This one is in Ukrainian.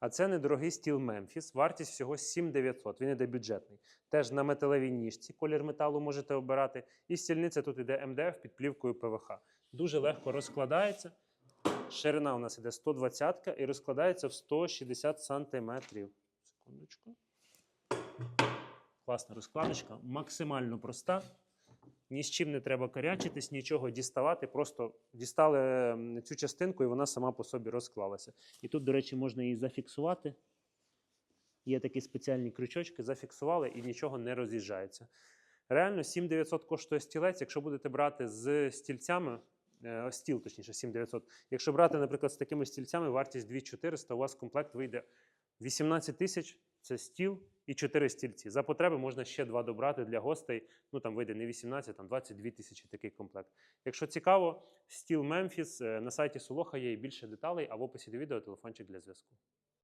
А це недорогий стіл Memphis, вартість всього 7900, він іде бюджетний. Теж на металевій ніжці, колір металу можете обирати. І стільниця тут іде МДФ під плівкою ПВХ. Дуже легко розкладається. Ширина у нас іде 120 і розкладається в 160 сантиметрів. Секундочку. Класна розкладочка, максимально проста. Ні з чим не треба корячитись, нічого діставати. Просто дістали цю частинку, і вона сама по собі розклалася. І тут, до речі, можна її зафіксувати. Є такі спеціальні крючочки, зафіксували і нічого не роз'їжджається. Реально 7900 коштує стілець. Якщо будете брати з стільцями, е, стіл, точніше, 7900. Якщо брати, наприклад, з такими стільцями, вартість 2400, у вас комплект вийде 18 тисяч. Це стіл і 4 стільці. За потреби можна ще два добрати для гостей. Ну там вийде не 18, там 22 тисячі такий комплект. Якщо цікаво, стіл Memphis е, на сайті Солоха є більше деталей, а в описі до відео телефончик для зв'язку.